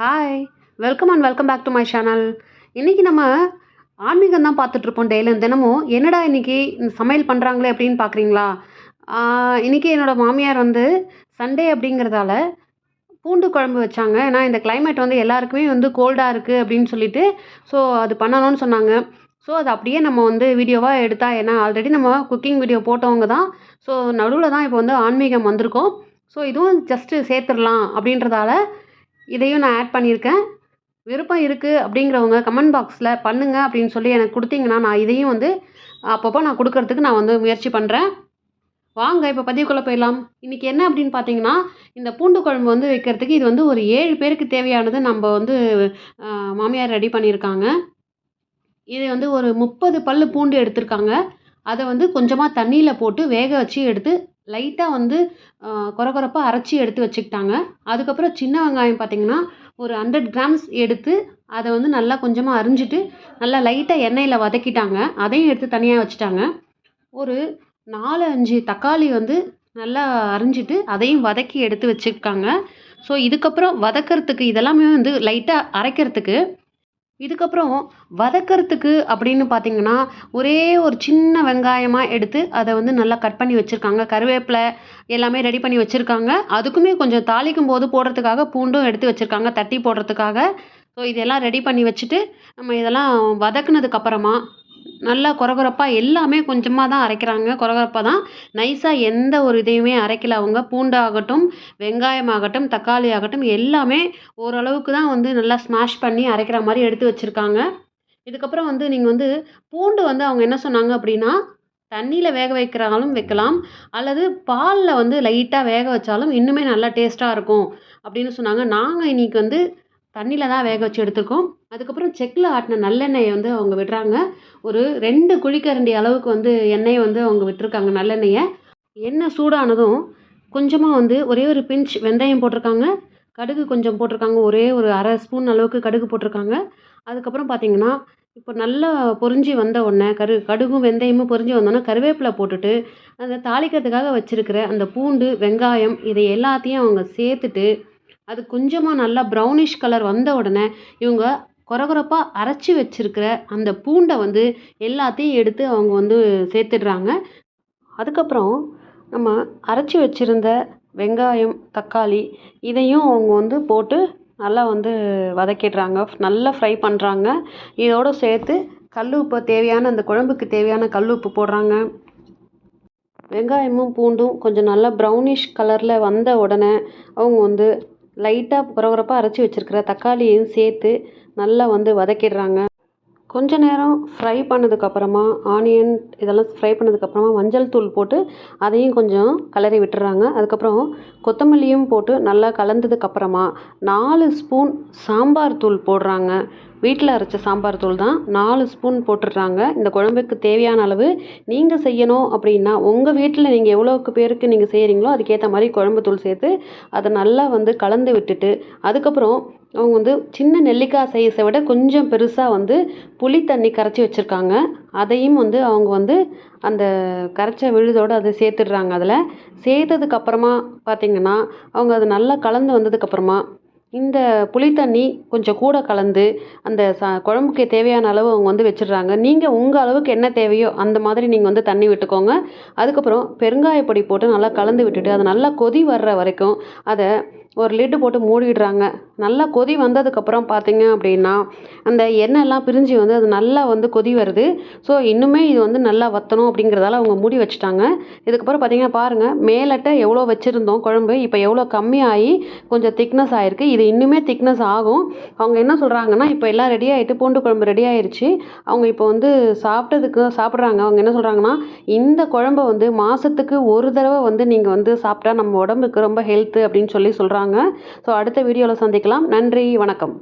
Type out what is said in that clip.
Hi welcome and welcome back to my channel இன்றைக்கி நம்ம ஆன்மீகம் தான் பார்த்துட்ருப்போம் டெய்லியும் தினமும் என்னடா இன்றைக்கி சமையல் பண்ணுறாங்களே அப்படின்னு பார்க்குறீங்களா? இன்றைக்கி என்னோடய மாமியார் வந்து சண்டே அப்படிங்கிறதால பூண்டு குழம்பு வச்சாங்க. ஏன்னா இந்த கிளைமேட் வந்து எல்லாருக்குமே வந்து கோல்டாக இருக்குது அப்படின்னு சொல்லிட்டு ஸோ அது பண்ணணும்னு சொன்னாங்க. ஸோ அது அப்படியே நம்ம வந்து வீடியோவாக எடுத்தா ஏன்னா ஆல்ரெடி நம்ம குக்கிங் வீடியோ போட்டவங்க தான். ஸோ நடுவில் தான் இப்போ வந்து ஆன்மீகம் வந்திருக்கோம். ஸோ இதுவும் ஜஸ்ட்டு சேர்த்துடலாம் அப்படின்றதால இதையும் நான் ஆட் பண்ணியிருக்கேன். விருப்பம் இருக்குது அப்படிங்கிறவங்க கமெண்ட் பாக்ஸில் பண்ணுங்கள் அப்படின்னு சொல்லி எனக்கு கொடுத்தீங்கன்னா நான் இதையும் வந்து அப்பப்போ நான் கொடுக்கறதுக்கு நான் வந்து முயற்சி பண்ணுறேன் வாங்க இப்போ பதிவுக்குள்ளே போயிடலாம். இன்றைக்கி என்ன அப்படின்னு பார்த்தீங்கன்னா இந்த பூண்டு குழம்பு வந்து வைக்கிறதுக்கு இது வந்து ஒரு ஏழு பேருக்கு தேவையானது நம்ம வந்து மாமியார் ரெடி பண்ணியிருக்காங்க. இது வந்து ஒரு முப்பது பல் பூண்டு எடுத்திருக்காங்க. அதை வந்து கொஞ்சமாக தண்ணியில் போட்டு வேக வச்சு எடுத்து லைட்டாக வந்து குறகுறப்பாக அரைச்சி எடுத்து வச்சுக்கிட்டாங்க. அதுக்கப்புறம் சின்ன வெங்காயம் பார்த்தீங்கன்னா ஒரு ஹண்ட்ரட் கிராம்ஸ் எடுத்து அதை வந்து நல்லா கொஞ்சமாக அரிஞ்சிட்டு நல்லா லைட்டாக எண்ணெயில் வதக்கிட்டாங்க. அதையும் எடுத்து தனியாக வச்சுட்டாங்க. ஒரு நாலு அஞ்சு தக்காளி வந்து நல்லா அரிஞ்சிட்டு அதையும் வதக்கி எடுத்து வச்சுருக்காங்க. ஸோ இதுக்கப்புறம் வதக்கிறதுக்கு இதெல்லாமே வந்து லைட்டாக அரைக்கிறதுக்கு இதுக்கப்புறம் வதக்கிறதுக்கு அப்படின்னு பார்த்தீங்கன்னா ஒரே ஒரு சின்ன வெங்காயமாக எடுத்து அதை வந்து நல்லா கட் பண்ணி வச்சுருக்காங்க. கருவேப்பிலை எல்லாமே ரெடி பண்ணி வச்சுருக்காங்க. அதுக்குமே கொஞ்சம் தாளிக்கும் போது போடுறதுக்காக பூண்டும் எடுத்து வச்சுருக்காங்க. தட்டி போடுறதுக்காக. ஸோ இதெல்லாம் ரெடி பண்ணி வச்சுட்டு நம்ம இதெல்லாம் வதக்குனதுக்கப்புறமா நல்லா குறகுறப்பாக எல்லாமே கொஞ்சமாக தான் அரைக்கிறாங்க. குறகுறப்பாக தான். நைஸாக எந்த ஒரு இதையுமே அரைக்கல அவங்க. பூண்டாகட்டும் வெங்காயம் ஆகட்டும் தக்காளி ஆகட்டும் எல்லாமே ஓரளவுக்கு தான் வந்து நல்லா ஸ்மாஷ் பண்ணி அரைக்கிற மாதிரி எடுத்து வச்சுருக்காங்க. இதுக்கப்புறம் வந்து நீங்கள் வந்து பூண்டு வந்து அவங்க என்ன சொன்னாங்க அப்படின்னா தண்ணியில் வேக வைக்கிறாலும் வைக்கலாம். அல்லது பாலில் வந்து லைட்டாக வேக வச்சாலும் இன்னுமே நல்லா டேஸ்ட்டாக இருக்கும் அப்படின்னு சொன்னாங்க. நாங்கள் இன்றைக்கி வந்து தண்ணியில் தான் வேக வச்சு எடுத்துருக்கோம். அதுக்கப்புறம் செக்கில் ஆட்டின நல்லெண்ணெயை வந்து அவங்க விடுறாங்க. ஒரு ரெண்டு குழிக்கரண்டி அளவுக்கு வந்து எண்ணெயை வந்து அவங்க விட்டுருக்காங்க நல்லெண்ணெயை. எண்ணெய் சூடானதும் கொஞ்சமாக வந்து ஒரே ஒரு பிஞ்ச் வெந்தயம் போட்டிருக்காங்க. கடுகு கொஞ்சம் போட்டிருக்காங்க. ஒரே ஒரு அரை ஸ்பூன் அளவுக்கு கடுகு போட்டிருக்காங்க. அதுக்கப்புறம் பார்த்தீங்கன்னா இப்போ நல்லா பொறிஞ்சி வந்த உடனே கரு கடுகும் வெந்தயமும் பொரிஞ்சு வந்தோடனே கருவேப்பிலை போட்டுட்டு அந்த தாளிக்கிறதுக்காக வச்சுருக்கிற அந்த பூண்டு வெங்காயம் இதை எல்லாத்தையும் அவங்க சேர்த்துட்டு அது கொஞ்சமாக நல்லா ப்ரௌனிஷ் கலர் வந்த உடனே இவங்க கொரகொரப்பாக அரைச்சி வச்சிருக்கிற அந்த பூண்டை வந்து எல்லாத்தையும் எடுத்து அவங்க வந்து சேர்த்துடுறாங்க. அதுக்கப்புறம் நம்ம அரைச்சி வச்சிருந்த வெங்காயம் தக்காளி இதையும் அவங்க வந்து போட்டு நல்லா வந்து வதக்கிடுறாங்க. நல்லா ஃப்ரை பண்ணுறாங்க இதோடு சேர்த்து கல் உப்பு தேவையான அந்த குழம்புக்கு தேவையான கல் உப்பு போடுறாங்க. வெங்காயமும் பூண்டும் கொஞ்சம் நல்லா ப்ரௌனிஷ் கலரில் வந்த உடனே அவங்க வந்து லைட்டாக குறகுறப்பாக அரைச்சி வச்சிருக்கிற தக்காளியையும் சேர்த்து நல்லா வந்து வதக்கிடுறாங்க. கொஞ்ச நேரம் ஃப்ரை பண்ணதுக்கப்புறமா ஆனியன் இதெல்லாம் ஃப்ரை பண்ணதுக்கப்புறமா மஞ்சள் தூள் போட்டு அதையும் கொஞ்சம் கலரி விட்டுறாங்க. அதுக்கப்புறம் கொத்தமல்லியும் போட்டு நல்லா கலந்ததுக்கப்புறமா நாலு ஸ்பூன் சாம்பார் தூள் போடுறாங்க. வீட்டில் அரைச்ச சாம்பார் தூள் தான். நாலு ஸ்பூன் போட்டுடுறாங்க. இந்த குழம்புக்கு தேவையான அளவு நீங்கள் செய்யணும் அப்படின்னா உங்கள் வீட்டில் நீங்கள் எவ்வளோக்கு பேருக்கு நீங்கள் செய்கிறீங்களோ அதுக்கேற்ற மாதிரி குழம்பு தூள் சேர்த்து அதை நல்லா வந்து கலந்து விட்டுட்டு அதுக்கப்புறம் அவங்க வந்து சின்ன நெல்லிக்காய் சைஸை விட கொஞ்சம் பெருசாக வந்து புளி தண்ணி கரைச்சி வச்சுருக்காங்க. அதையும் வந்து அவங்க வந்து அந்த கரைச்ச விழுதோடு அதை சேர்த்துடுறாங்க. அதில் சேர்த்ததுக்கப்புறமா பார்த்திங்கன்னா அவங்க அது நல்லா கலந்து வந்ததுக்கப்புறமா இந்த புளித்தண்ணி கொஞ்சம் கூட கலந்து அந்த ச குழம்புக்கு தேவையான அளவு அவங்க வந்து வச்சிடுறாங்க. நீங்கள் உங்கள் அளவுக்கு என்ன தேவையோ அந்த மாதிரி நீங்கள் வந்து தண்ணி விட்டுக்கோங்க. அதுக்கப்புறம் பெருங்காய பொடி போட்டு நல்லா கலந்து விட்டுட்டு அது நல்லா கொதி வர்ற வரைக்கும் அதை ஒரு லிட்டு போட்டு மூடிடுறாங்க. நல்லா கொதி வந்ததுக்கப்புறம் பார்த்தீங்க அப்படின்னா அந்த எண்ணெய்லாம் பிரிஞ்சு வந்து அது நல்லா வந்து கொதி வருது. ஸோ இன்னுமே இது வந்து நல்லா வற்றணும் அப்படிங்கிறதால அவங்க மூடி வச்சுட்டாங்க. இதுக்கப்புறம் பார்த்தீங்கன்னா பாருங்கள் மேலட்ட எவ்வளோ வச்சுருந்தோம் குழம்பு இப்போ எவ்வளோ கம்மியாகி கொஞ்சம் திக்னஸ் ஆகிருக்கு இது இன்னுமே திக்னஸ் ஆகும். அவங்க என்ன சொல்கிறாங்கன்னா இப்போ எல்லாம் ரெடி ஆகிட்டு பூண்டு குழம்பு ரெடி ஆயிடுச்சு அவங்க இப்போ வந்து சாப்பிட்டதுக்கு சாப்பிட்றாங்க. அவங்க என்ன சொல்கிறாங்கன்னா இந்த குழம்ப வந்து மாதத்துக்கு ஒரு தடவை வந்து நீங்கள் வந்து சாப்பிட்டா நம்ம உடம்புக்கு ரொம்ப ஹெல்த்து அப்படின்னு சொல்லி சொல்கிறாங்க ஸோ அடுத்த வீடியோவில் சந்திக்கலாம். நன்றி வணக்கம்.